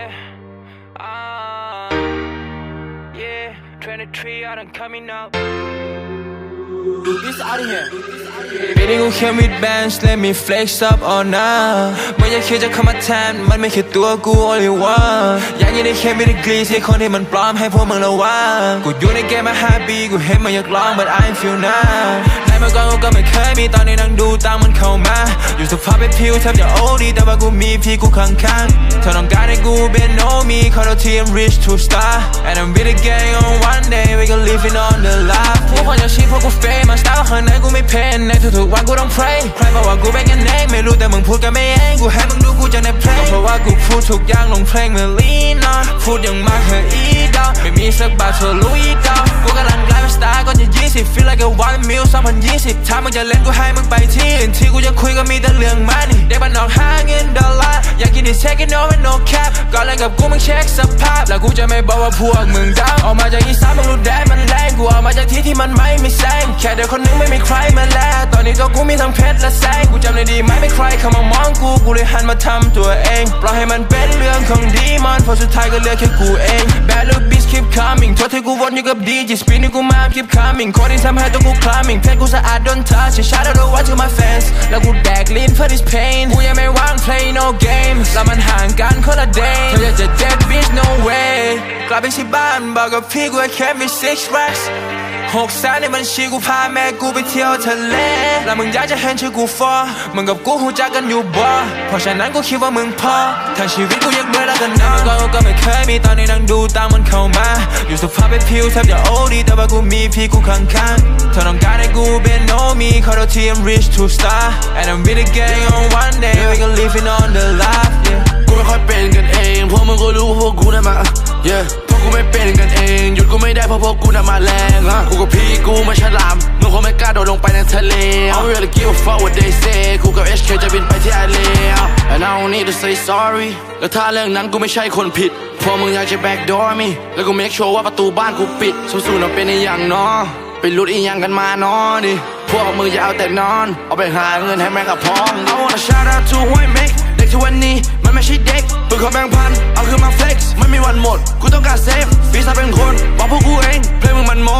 yeah, ah, yeah. 23, I done coming up. This out of here. Baby กูแค่มิดแบนส์และมี flex up all night มันยังคิดจะเข้ามาแทนมันไม่คิดตัวกู only one อยากยินได้แค่มิดกรีที่คนที่มันปลอมให้พวกมึงระวังกูอยู่ในเกมมา happy กูเห็นมันอยากลอง but I feel now ในเมื่อก่อนกูก็ไม่เคยมีตอนนี้นั่งดูตังมันเข้ามา อยู่สภาพเป็นผิวแทบจะโอ้ดีแต่ว่ากูมีพี่กูข้างๆเธอต้องการให้กูเป็น know me ขอโทษที I'm rich to star and I'm with the gang on one day we can live it on the life พวกคนอยากชีพพวกกูเฟมมาสตาร์ข้างในกูไม่เพนในทุกๆวันกูต้อง pray ใครบอกว่ากูเป็นกันเองไม่รู้แต่มึงพูดกันไม่เองกูให้มึงดูกูจากในเพลงเพราะว่ากูพูดทุกอย่างลงเพลงเมลีนอพูดอย่างมากเธออีดาวไม่มีสักบาทเธอรู้อีดาวกูกำลังกลายเป็นสตาร์ ก่อนจะยี่สิบ feel like a one mil 2020ถ้ามึงจะเล่นกูให้มึงไปที่อื่นที่กูจะคุยก็มีแต่เรื่อง money เด็กบ้านนอกหาเงินดอลลาร์อยากกินที่ take it no and no cap ก่อนเล่นกับกูมึงเช็คสภาพ แล้วกูจะไม่บอกว่าพวกมึงดาวออกมาจากอีสานมึงรู้ได้มันแรงกูออกมาจากที่ที่มันไม่มีแสงแค่เด็กคนนึงไม่มีใครมาแลตอนนี้ตัวกูมีทั้งเพชรและแสงกูจำได้ดีไหมไม่ใครเข้ามามองกูกูเลยหันมาทำตัวเองปล่อยให้มันเป็นเรื่องของดีมันพราะสุดท้ายก็เหลือแค่กูเอง Bad look bitch keep coming โทษที่กูวนอยู่กับดีจีสปีนที่กูมา keep coming คนที่ทำให้ตัวกู climbing เพชรกูสะอาด don't touch it shout out the one to my fans แล้วกูแดกลิ้นเพื่อ this pain กูยังไม่ว่าง play no games แล้วมันห่างกันคนละ day เธออยากจะ dead bitch no way กลับไปที่บ้านบอกกับพี่กูแค่มี six racks หกแสนในบัญชีกูพาแม่กูไปเที่ยวทะเล แล้วมึงอยากจะเห็นชื่อกูฟอมึงกับกูหูจักกันอยู่บ่เพราะฉะนั้นกูคิดว่ามึงพอทั้งชีวิตกูยากเมื่อแล้วกันนะเมื่อก่อนกูก็ไม่เคยมีตอนนี้นั่งดูตังมันเข้ามา อยู่สภาพเป็นผิวแทบจะโอดีแต่ว่ากูมีพี่กูข้างๆเธอต้องการให้กูเป็น know me ขอโทษที I'm rich to star and I'm with the gang on one day we can live it on the life yeah กูไม่ค่อยเป็นกันเองพวกมึงก็รู้ว่าพวกกูน่ะมา yeah พวกกูไม่เป็นกันเอง เพราะพวกกูน่ะมาแรงอะกูกับพี่กูไม่ฉลามมึงคงไม่กล้าโดดลงไปในทะเล I don't really give a fuck what they say กูกับ HK จะบินไปที่ LA and I don't need to say sorry แล้วถ้าเรื่องนั้นกูไม่ใช่คนผิดพวกมึงอยากจะ backdoor me แล้วกู make sure ว่าประตูบ้านกูปิดสู้ๆนะเป็นอีหยังเนาะไปรุดอีหยังกันมาเนาะนี่พวกมึงอย่าเอาแต่นอน เอาไปหาเงินให้แม่งกับพ้อง I wanna shout out to ห้วยเมกเด็กทุกวันนี้มันไม่ใช่เด็กปืนขอแบ่งพัน เอาคืนมา flex ไม่มีวันหมดกู ต้องการเซฟฟีซ่าเป็นคนบอกพวกกูเองเพลงมึงมันโม